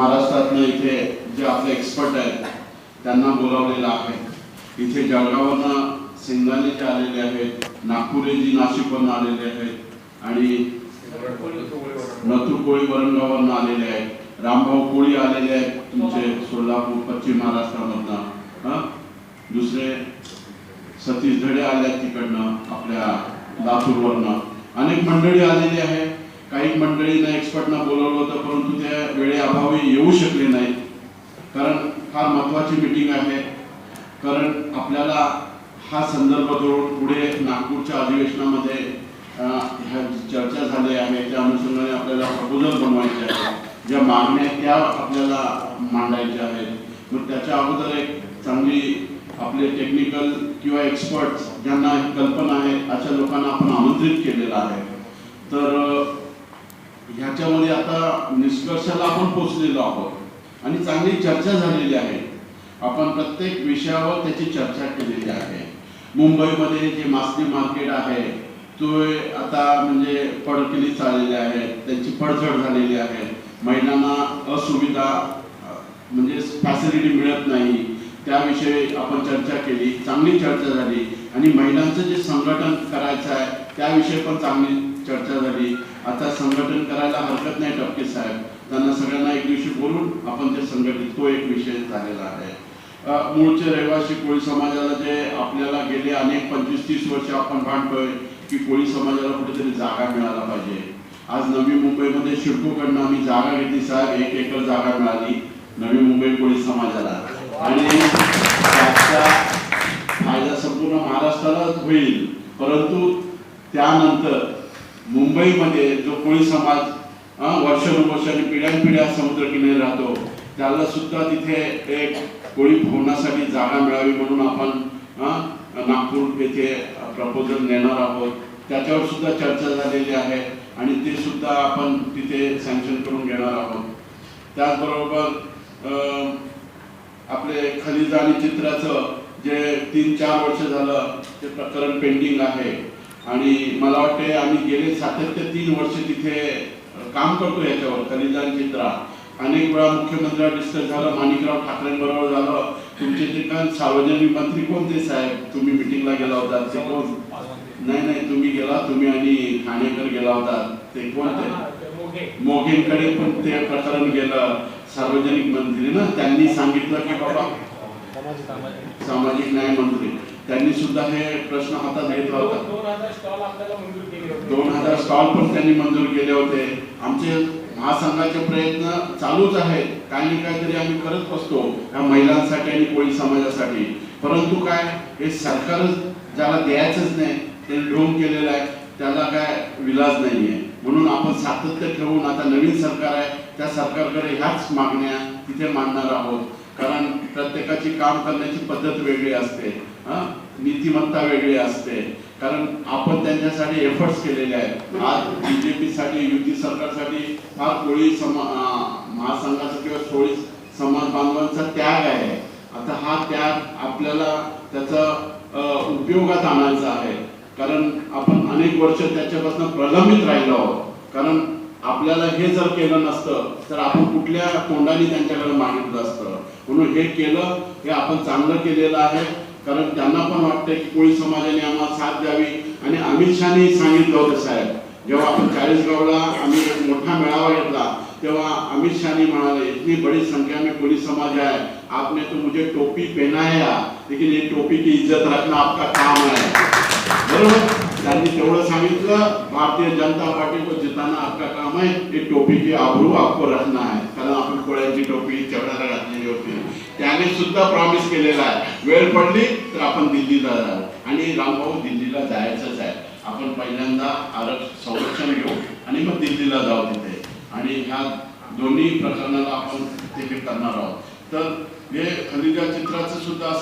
महाराष्ट्रातनं इथे जे आपले एक्सपर्ट आहेत त्यांना बोलावलेलं आहे. इथे जळगावनं सिंगानेचे आलेले आहेत नागपुरेजी नाशिकवरनं आलेले आहेत आणि नथुर कोळी वरणगावरनं आलेले आहेत. रामभाऊ कोळी आलेले आहेत तुमचे सोलापूर पश्चिम महाराष्ट्रामधनं. हा? दुसरे सतीश धडे आले आहेत तिकडनं आपल्या लातूरवरनं. अनेक मंडळी आलेली आहे काही मंडळींना एक्सपर्टना बोलवलं होतं परंतु त्या वेळेअभावी येऊ शकले नाहीत. कारण फार महत्वाची मीटिंग आहे. कारण आपल्याला हा संदर्भ जोडून पुढे नागपूरच्या अधिवेशनामध्ये ह्या चर्चा झाल्या आहे. त्या अनुषंगाने आपल्याला प्रपोजल बनवायचे आहे ज्या मागण्या त्या आपल्याला मांडायच्या आहेत. मग त्याच्या अगोदर एक चांगली आपले टेक्निकल किंवा एक्सपर्ट ज्यांना कल्पना आहे अशा लोकांना आपण आमंत्रित केलेलं आहे. तर ह्याच्यामध्ये आता निष्कर्षाला आपण पोचलेलो आहोत. आणि चांगली चर्चा झालेली आहे. आपण प्रत्येक विषयावर त्याची चर्चा केलेली आहे. मुंबईमध्ये जे मासळी मार्केट आहे तो आता म्हणजे पडकिली चाललेले आहे त्यांची पडझड झालेली आहे. महिलांना असुविधा म्हणजे फॅसिलिटी मिळत नाही. त्याविषयी आपण चर्चा केली चांगली चर्चा झाली. आणि महिलांचं जे संघटन करायचं आहे त्याविषयी पण चांगली चर्चा झाली. आता संघटन करायला हरकत नाही टपके साहेब. त्यांना सगळ्यांना एक दिवशी बोलून आपण ते संघटित तो एक विषय झालेला आहे. मूळचे रहिवासी कोळी समाजाला जे आपल्याला गेले अनेक पंचवीस तीस वर्ष आपण भांडतोय की कोळी समाजाला कुठेतरी जागा मिळायला पाहिजे. आज नवी मुंबईमध्ये शिडकोकडनं आम्ही जागा घेतली साहेब. एक एकर जागा मिळाली नवी मुंबई कोळी समाजाला. आणि त्याचा फायदा संपूर्ण महाराष्ट्रालाच होईल. परंतु त्यानंतर मुंबईमध्ये जो कोळी समाज वर्षानुवर्षाने पिढ्यानपिढ्या समुद्रकिनारी राहतो त्याला सुद्धा तिथे एक कोळी भवनासाठी जागा मिळावी म्हणून आपण नागपूर येथे प्रपोजल नेणार आहोत. त्याच्यावर सुद्धा चर्चा झालेली आहे आणि ते सुद्धा आपण तिथे सँक्शन करून घेणार आहोत. त्याचबरोबर आपले खनिज आणि चित्राचं जे तीन चार वर्ष झालं ते प्रकरण पेंडिंग आहे. आणि मला वाटते आम्ही गेले सातत्य तीन वर्ष तिथे काम करतो याच्यावर आणि चित्रा. अनेक वेळा मुख्यमंत्र्यांवर डिस्कस झालं माणिकराव ठाकरेंबरोबर झालं. तुमचे काय सार्वजनिक मंत्री कोणते साहेब? तुम्ही मिटिंगला गेला होता ते कोण? नाही नाही तुम्ही गेला तुम्ही आणि ठाणेकर गेला होता ते कोणते मोघेंकडे पण ते प्रकरण गेलं सार्वजनिक मंत्री ना त्यांनी सांगितलं की बाबा सामाजिक न्याय मंत्री त्यांनी सुद्धा हे प्रश्न हातात घेतला होता. दोन हजार स्टॉल पण त्यांनी मंजूर केले होते. आमचे महासंघाचे प्रयत्न चालूच आहेत. काही ना काहीतरी आम्ही करत असतो या महिलांसाठी आणि कोळी समाजासाठी. परंतु काय हे सरकारच ज्याला द्यायचंच नाही ते ढोंग केलेलं आहे त्याला काय विलाज नाहीये. म्हणून आपण सातत्य ठेवून आता नवीन सरकार आहे त्या सरकारकडे ह्याच मागण्या तिथे मांडणार आहोत. प्रत्येकाची काम करण्याची पद्धत वेगळी असते नीतिमत्ता वेगळी असते. कारण आपण त्यांच्यासाठी एफर्ट्स केलेले आहेत. आज बीजेपी साठी युती सरकारसाठी फार कोळी समा महासंघाचा किंवा कोळी समाज बांधवांचा त्याग आहे. आता हा त्याग आपल्याला त्याचा उपयोगात आणायचा आहे. कारण आपण अनेक वर्ष त्याच्यापासून प्रलंबित राहिलो आहोत. कारण आपल्याला हे जर केलं नसतं तर आपण कुठल्या तोंडाने त्यांच्याकडे मागितलं असतं? म्हणून हे केलं हे आपण चांगलं केलेलं आहे. कारण त्यांना पण वाटतं की कोळी समाजाने आम्हाला साथ द्यावी. आणि अमित शहानी सांगितलं होतं साहेब जेव्हा आपण चाळीसगावला आम्ही एक मोठा मेळावा घेतला तेव्हा अमित शहानी म्हणाले इतनी बड़ी संख्या में कोली समाज है. आपने तो मुझे टोपी पहनाया लेकिन ये टोपी की इज्जत रखना आपका काम है. बरोबर? त्यांनी तेवढं सांगितलं भारतीय जनता पार्टी को जिताना आपका काम है ये टोपी की आबरू आपको रखना है. कारण आपण कोळ्यांची टोपी तेवढ्याला घातलेली होती. त्याने सुद्धा प्रॉमिस केलेला आहे. वेळ पडली तर आपण दिल्लीला जाऊ. आणि रामभाऊ दिल्लीला जायचंच आहे. आपण पहिल्यांदा आरक्षण संरक्षण घेऊ आणि मग दिल्लीला जाऊ तिथे. आणि ह्या दोन्ही प्रकरणाला आपण तिथे करणार आहोत. तर हे खनिजा चित्राचं सुद्धा असं